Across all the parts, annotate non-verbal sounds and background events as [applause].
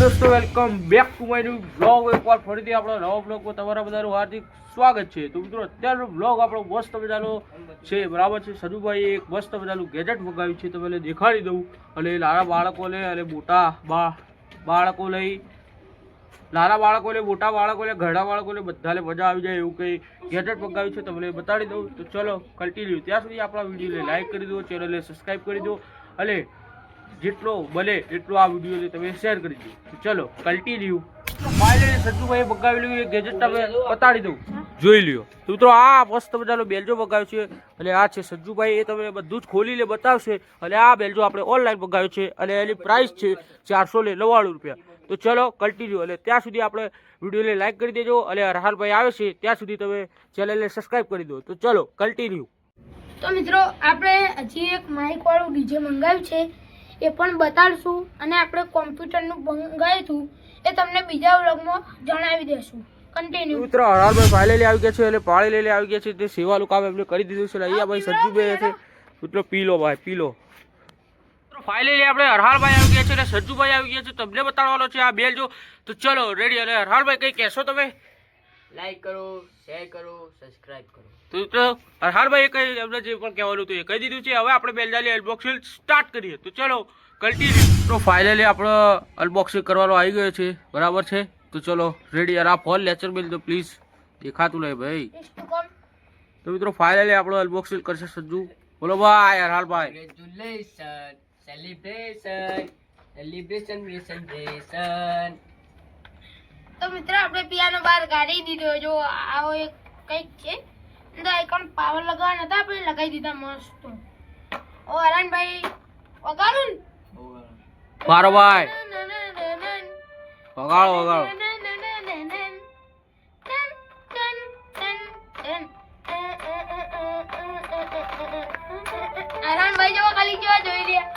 દોસ્તો welcome back to my new blog એકવાર ફરીથી આપણો નવો બ્લોગમાં તમારા બધાનું હાર્દિક સ્વાગત છે. તો મિત્રો, અત્યારનો બ્લોગ આપણો મસ્ત મજાનો છે, બરાબર છે. સજુભાઈ એક મસ્ત મજાનું ગેજેટ મંગાવ્યું છે તમને દેખાડી દઉં. અને નાના બાળકોને અને મોટા બાળકો લઈ નાના બાળકોને, મોટા બાળકોને, ઘરડા બાળકોને બધાને મજા આવી જાય એવું કંઈ ગેજેટ મંગાવ્યું છે, તમને બતાડી દઉં. તો ચલો કન્ટિન્યુ ત્યાં સુધી આપણા વિડીયોને લાઇક કરી દો ચેનલને સબસ્ક્રાઈબ કરી દો. અને જેટલો બને એટલો આ વીડિયો તમે શેર કરી દો ચલો ચલો કન્ટિન્યુ ફાઇનલી સજ્જુભાઈ મગાવેલું એ ગેજેટ તમે બતાડી દઉં. જોઈ લ્યો. તો મિત્રો આ મસ્ત મજાનો બેલજો બગાવ્યો છે. અને આ છે સજ્જુભાઈ એ તમે બધું જ ખોલીને બતાવશે. અને આ બેલજો આપણે ઓનલાઈન મગાવ્યો છે. અને એની પ્રાઇસ છે ચારસો ને નવ્વાણું રૂપિયા. તો ચલો કન્ટિન્યુ અને ત્યાં સુધી આપણે વિડીયોને લાઇક કરી દેજો. અને રહાલભાઈ આવે છે ત્યાં સુધી તમે ચેનલને સબસ્ક્રાઈબ કરી દો. તો ચલો કલ્ટી તો મિત્રો આપણે હજી એક માઇક વાળું ડીજે મંગાવ્યું છે. એ પણ બતાડશું અને આપણે કોમ્પ્યુટરનું ભંગાયું એ તમને બીજા વ્લોગમાં જણાવી દેશું. કન્ટિન્યુ મિત્રો હરારભાઈ ફાઇનલી આવી ગયા છે એટલે પાણી લઈને આવી ગયા છે. તે સેવાનું કામ એમને કરી દીધું છે અહીંયા ભાઈ સજ્જુભાઈ છે. મિત્રો પીલો ભાઈ પીલો. ફાઇનલી આપણે હરહારભાઈ આવી ગયા છે અને સજ્જુભાઈ આવી ગયા છે. તમને બતાડવાનો છે આ બેલ જો. તો ચલો રેડી અને હરહારભાઈ કંઈ કહેશો તમે? લાઈક કરો શેર કરો સબસ્ક્રાઇબ કરો. તો મિત્રો એ કઈ એમને જે પણ કહેવાનું હતું એ કહી દીધું છે. હવે આપણે બેલજાલી અનબોક્સિંગ સ્ટાર્ટ કરીએ. તો ચલો કન્ટિન્યુ તો ફાઇનલી આપણો અનબોક્સિંગ કરવાનો આવી ગયો છે. બરાબર છે? તો ચલો રેડી યાર આ ફોન લેચર બિલ તો પ્લીઝ દેખાતું નહીં ભાઈ. તો મિત્રો ફાઇનલી આપણો અનબોક્સિંગ કરશે સજ્જુ. બોલો ભાઈ હરહારભાઈ કોંગ્રેચ્યુલેશન સેલિબ્રેશન સેલિબ્રેશન સેલિબ્રેશન તો મિત્રો આપણે પિયાનો બહાર કાઢી દીધો. જો આવો એક કંઈક છે. અંદર આઈકોન પાવર લગાવવાના હતા આપણે લગાવી દીધા મસ્ત. ઓ હરણભાઈ વગાડું ને? મારો ભાઈ. વગાડો વગાડો. જેવા ખાલી કેવા જોઈ રહ્યા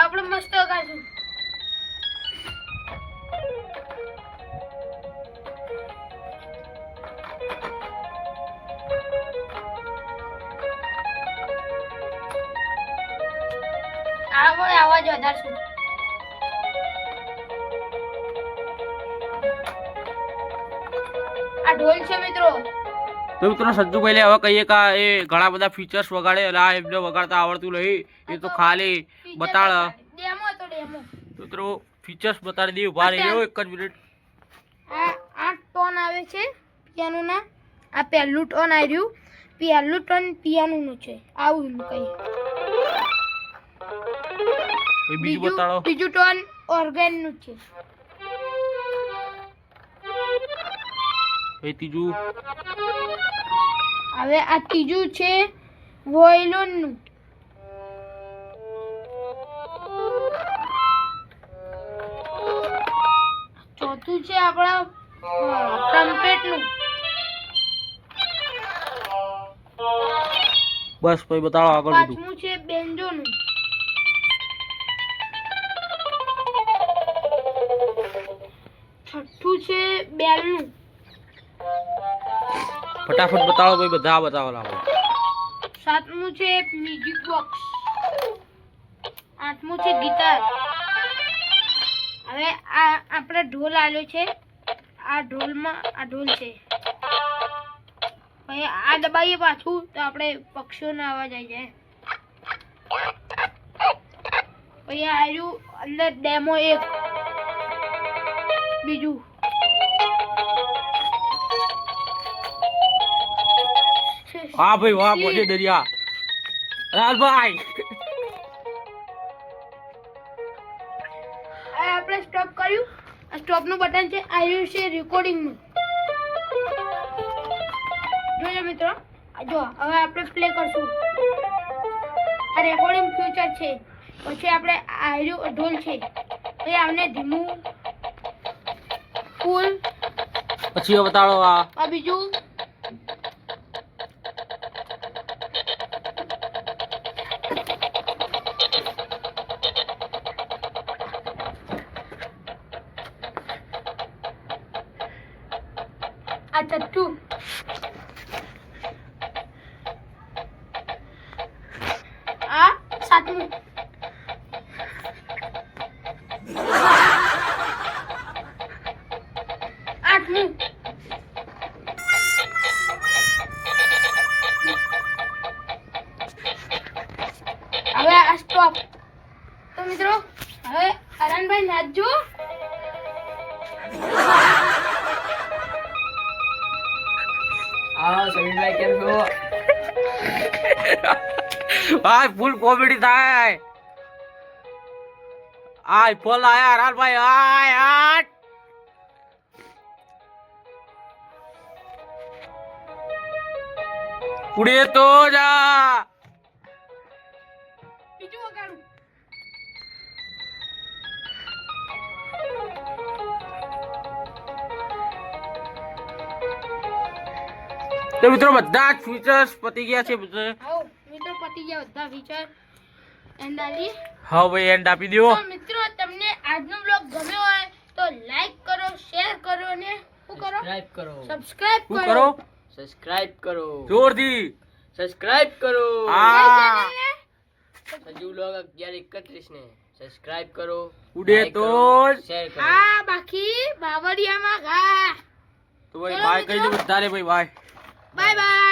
આપણે મસ્ત વગાડશું. આવો આવાજ વધારશું. આ ઢોલ છે મિત્રો. તો મિત્રો સજ્જુભાઈ હવે કહીએ કે એ ઘણા બધા ફીચર્સ વગાડે આ એમને વગાડતા આવડતું નહીં. એ તો ખાલી બતાડ. ડેમો તો ડેમો. મિત્રો ફીચર્સ બતાડી દઈએ ઊભા રહી એક જ મિનિટ આ આ ટોન આવે છે પિયાનોના આ પહેલું ટોન આવ્યું પહેલું ટોન પિયાનોનું છે. આવું કઈ એ બીજું બતાડો. બીજું ટોન ઓર્ગેનનું છે. એ ત્રીજું. હવે આ ત્રીજું છે વોયલોનનું. ચોથું છે આપણા ટ્રમ્પેટનું બસ પછી બતાવો આગળ બધું. પાંચમું છે બેન્જોનું. છઠ્ઠું છે બેલનું ફટાફટ બતાવો ભાઈ બધા બતાવો લાવો સાતમું છે મ્યુઝિક બોક્સ આઠમું છે ગિટાર હવે આ આપણે ઢોલ આવ્યો છે. આ ઢોલમાં આ ઢોલ છે. પછી આ દબાઈએ પાછું તો આપણે પક્ષીઓનો અવાજ આવી જાય. પછી આવ્યું અંદર ડેમો એક. બીજું. હા ભાઈ વાહ પહોંચે દરિયા. લાલભાઈ. આપણે સ્ટોપ કર્યું. આ સ્ટોપનું બટન છે આવ્યું છે રેકોર્ડિંગનું જોજો મિત્રો. આ જો હવે આપણે પ્લે કરશું. આ રેકોર્ડિંગ ફ્યુચર છે. પછી આપણે આવ્યું ઢોલ છે. એ આમને ધીમું ફૂલ પછી બતાડો આ. ada tuh ah? Satu. Ah, tuh, Mitro. Ayo, Aran, Bay, maju. હા સમીરભાઈ કેમ છો? [laughs] ભાઈ ફૂલ કોમેડી થાય. આય ફોલ આયા રાલભાઈ આય, આટ. ઉડે તો જા. તો મિત્રો બધા જ ફીચર્સ પતી ગયા છે મિત્રો પતી ગયા બધા ફીચર એન્ડાલી હા ભાઈ એન્ડ આપી દો મિત્રો તમને આજનો બ્લોગ ગમ્યો હોય તો લાઈક કરો શેર કરો ને શું કરો? સબસ્ક્રાઇબ કરો. સબસ્ક્રાઇબ શું કરો. કરો? સબસ્ક્રાઇબ કરો. જોરથી. સબસ્ક્રાઇબ કરો. હા. હજુ બ્લોગ અગિયાર એકત્રીસ ને. સબસ્ક્રાઇબ કરો. ઉડે તો શેર. કરો. હા બાકી બાવળિયામાં ગા તો ભાઈ બાય કહી દો. બધાને ભાઈ ભાઈ 拜拜。